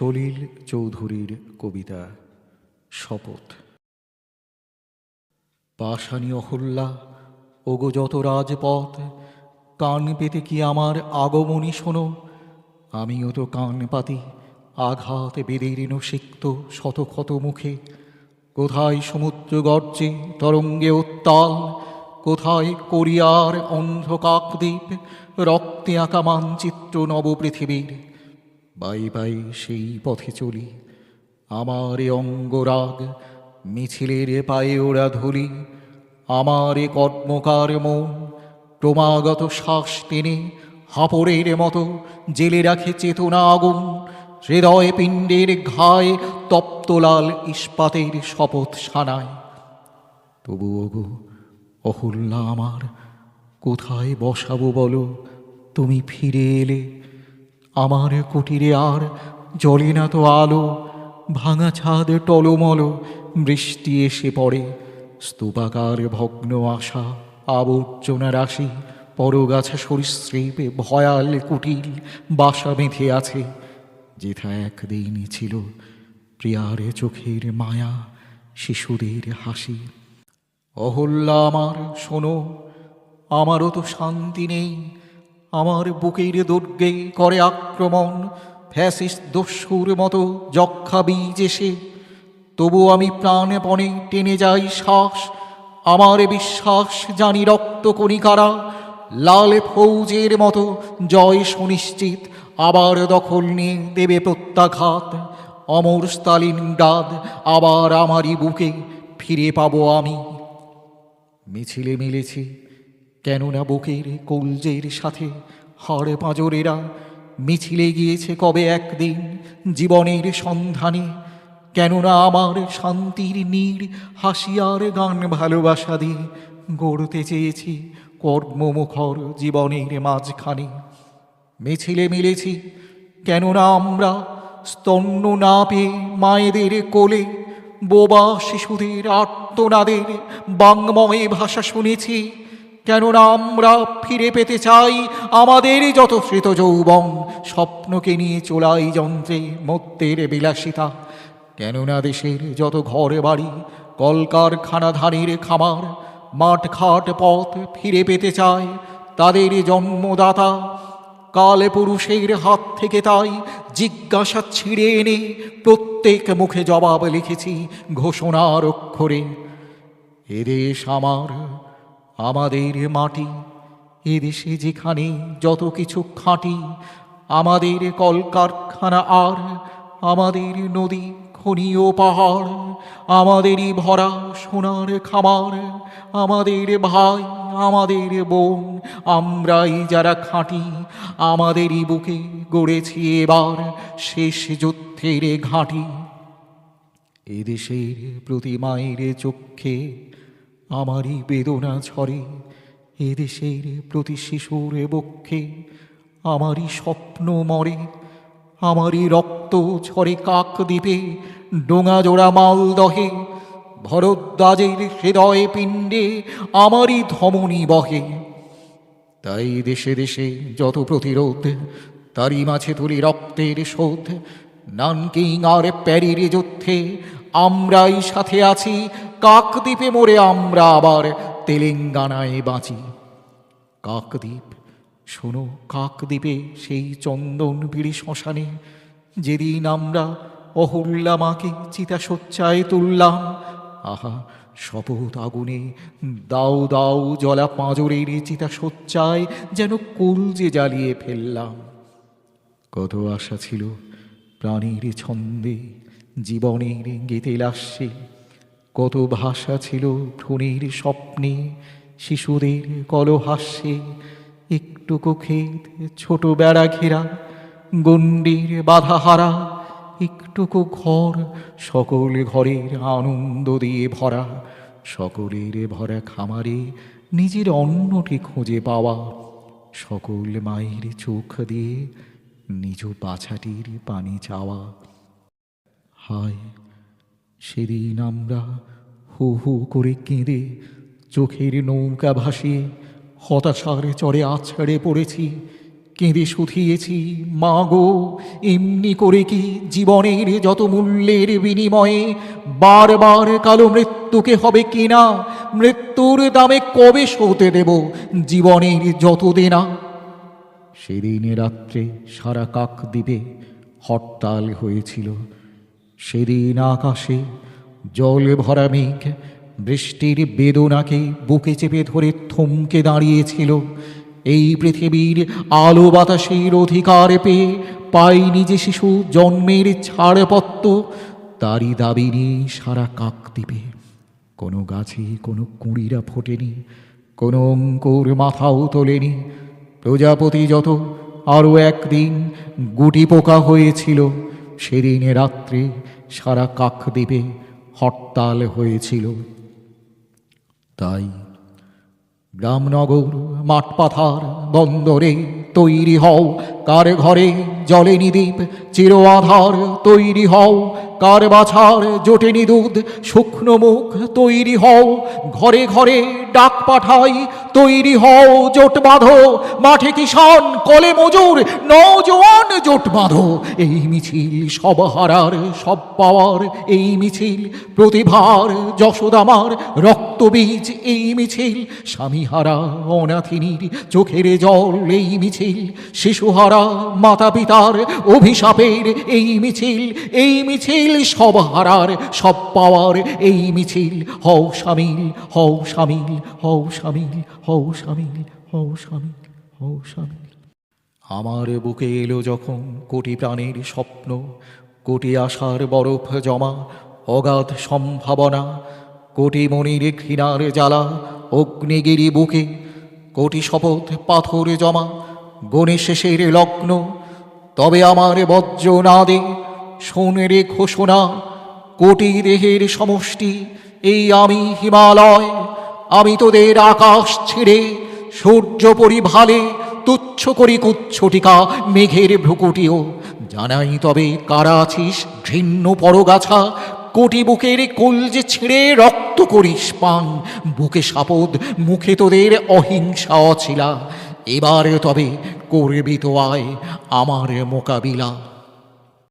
সলিল চৌধুরীর কবিতা শপথ। পাশানি অহল্যা, ওগো যত রাজপথ, কান পেতে কি আমার আগমনী শোনো? আমিও তো কান পাতি, আঘাত বেদীর্ণ সিক্ত শত ক্ষত মুখে। কোথায় সমুদ্র গর্জে তরঙ্গে উত্তাল, কোথায় কোরিয়ার অন্ধ কাকদ্বীপ রক্তে আঁকা মানচিত্র নবপৃথিবীর। বাই বাই সেই পথে চলি। আমার অঙ্গরাগ, মিছিলের পায়ে ওরা ধুলি, আমার এ কর্মকার মন, ক্রমাগত শ্বাস টেনে হাপড়ের মতো জেলে রাখে চেতনা আগুন, হৃদয় পিণ্ডের ঘায়ে তপ্তলাল ইস্পাতের শপথ সানায়। তবুও গো, অহুল্লা আমার, কোথায় বসাবো বলো, তুমি ফিরে এলে আমার কুটিরে আর জলে না তো আলো, ভাঙা ছাদ টলমল, বৃষ্টি এসে পড়ে, স্তূপাকার ভগ্ন আশা, আবর্জনা রাশি, পরগাছা সরীসৃপে ভয়াল কুটিল বাসা বেঁধে আছে, যেথা একদিন ছিল প্রিয়ার চোখের মায়া শিশুদের হাসি। অহল্যা আমার শোনো, আমারও তো শান্তি নেই আমার বুকের দুর্গে করে আক্রমণ। ফ্যাসিস দস্যুর মতো যক্ষা বীজ এসে, তবু আমি প্রাণপণে টেনে যাই শ্বাস। আমার বিশ্বাস জানি রক্ত কণিকারা, লাল ফৌজের মতো জয় সুনিশ্চিত। আবার দখল নিয়ে দেবে প্রত্যাঘাত। অমর স্তালিন গাদ আবার আমারই বুকে ফিরে পাবো আমি। মিছিলে মিলেছি কেননা বুকের কলজের সাথে হাড় পাঁজরেরা মিছিলে গিয়েছে কবে একদিন জীবনের সন্ধানে। কেননা আমার শান্তির নীড় হাসিয়ার গান ভালোবাসা দিয়ে গড়তে চেয়েছি কর্মমুখর জীবনের মাঝখানে। মিছিলে মিলেছি, কেননা আমরা স্তন্য না পেয়ে মায়েদের কোলে বোবা শিশুদের আর্তনাদের বাংময় ভাষা শুনেছি। কেননা আমরা ফিরে পেতে চাই আমাদের যত শ্রিত যৌবন, স্বপ্নকে নিয়ে চোলাই যন্ত্রে মত্তের বিলাসিতা। কেননা দেশের যত ঘর বাড়ি কলকারখানা ধানের খামার মাঠ খাট পথ ফিরে পেতে চায় তাদের জন্মদাতা, কালে পুরুষের হাত থেকে তাই জিজ্ঞাসা ছিঁড়ে এনে প্রত্যেক মুখে জবাব লিখেছি ঘোষণার অক্ষরে এদেশ আমার আমাদের মাটি এদেশে যেখানে যত কিছু খাঁটি, আমাদের কলকারখানা আর, আমাদের নদী, খনি ও পাহাড় আমাদেরই ভরা সোনার খামার, আমাদের ভাই, আমাদের বোন, আমরাই যারা খাঁটি আমাদেরই বুকে গড়েছি এবার শেষ যুদ্ধের ঘাঁটি। এদেশের প্রতি মায়ের চক্ষে আমারই বেদনা ঝরে এদেশের প্রতি শিশুর বক্ষে আমারই স্বপ্ন মরে, আমারই রক্ত ঝরে কাক দ্বীপে ডোঙা জোড়া মালদহে ভরদ্বাজের হৃদয় পিণ্ডে আমারই ধমনী বহে। তাই দেশে দেশে যত প্রতিরোধ, তারই মাঝে তুলি রক্তের শোধ, নানকিং আর প্যারির যুদ্ধে আমরাই সাথে আছি, কাকদ্বীপে মোরে আমরা আবার তেলেঙ্গানায় বাঁচি। কাকদ্বীপ, শোনো, কাকদ্বীপে সেই চন্দন বিড়ি শ্মশানে যেদিন আমরা অহুল্লা মাকে চিতা সচ্চায় তুললাম, আহা, শপথ আগুনে দাও দাও জলা পাঁজরের চিতা সচ্চায় যেন কলজে জ্বালিয়ে ফেললাম। কত আশা ছিল প্রাণীর ছন্দে জীবনের গীতে লাস্যে কত ভাষা ছিল ভ্রণের স্বপ্নে, শিশুদের কলহাস্যে। একটুকু ক্ষেত ছোট বেড়া ঘেরা, গণ্ডির বাধা হারা একটুকু ঘর সকল ঘরের আনন্দ দিয়ে ভরা। সকলের ভরা খামারে নিজের অন্নটি খুঁজে পাওয়া। সকল মায়ের চোখ দিয়ে নিজ বাছাটির পানি চাওয়া। হায়। সেদিন আমরা হু হু করে কেঁদে চোখের নৌকা ভাসিয়ে হতাশার চড়ে আছড়ে পড়েছি। কেঁদে শুধিয়েছি, মা গো, এমনি করে কি জীবনের যত মূল্যের বিনিময়ে বারবার কালো মৃত্যুকে হবে কিনা মৃত্যুর দামে কবে সৌতে দেব জীবনের যত দেনা সেদিন রাত্রে সারা কাক দ্বীপে হরতাল হয়েছিল। সেদিন আকাশে জল ভরা মেঘ, বৃষ্টির বেদনাকে বুকে চেপে ধরে থমকে দাঁড়িয়েছিল। এই পৃথিবীর আলো বাতাসের অধিকার পেয়ে পাইনি যে শিশু জন্মের ছাড়পত্র, তারই দাবি নিয়ে সারা কাক দ্বীপে কোনো গাছে কোনো কুঁড়িরা ফোটেনি, কোনো অঙ্কুর মাথাও তোলেনি। প্রজাপতি যত আরও একদিন গুটি পোকা হয়েছিল, সেদিন রাত্রে সারা কাকদ্বীপে হরতাল হয়েছিল। তাই গ্রামনগর মাঠপাথার বন্দরে তৈরি হও কার ঘরে জলে নিদীপ চির আধার তৈরি হও। কার বাছার জোটেনি দুধ, শুকনো মুখ তৈরি হও। ঘরে ঘরে ডাক পাঠাই, তৈরি হও জোট বাঁধো। মাঠে কিষান কলে মজুর নজওয়ান জোট বাঁধো। এই মিছিল সব হারার, সব পাওয়ার, এই মিছিল প্রতিভার যশোদামার রক্তবীজ এই মিছিল স্বামীহারা অনাথিনীর চোখের জল, এই মিছিল শিশুহারা মাতা পিতার অভিশাপের এই মিছিল এই মিছিল সব হারার সব পাওয়ার এই মিছিল। হও সামিল হও সামিল হও সামিল হও সামিল হও সামিল হও সামিল। আমার বুকে এলো যখন কোটি প্রাণের স্বপ্ন, কোটি আশার বরফ জমা, অগাধ সম্ভাবনা, কোটি মনির ঘৃণার জ্বালা, অগ্নিগিরি বুকে, কোটি শপথ পাথর জমা শেষের লগ্ন, তবে আমার বজ্র না দে শোনের ঘোষণা, কোটি দেহের সমষ্টি, এই আমি হিমালয়, আমি তোদের আকাশ ছেড়ে সূর্য পরিভালে তুচ্ছ করি কুচ্ছটিকা মেঘের ভ্রুকুটিও। জানাই তবে কারা আছিস ঘৃণ্য পরগাছা, কোটি বুকের যে ছিঁড়ে রক্ত করিস পান, বুকে সাপদ মুখে তোদের অহিংসা অছিলা। এবার তবে করবি তো আয় আমার মোকাবিলা।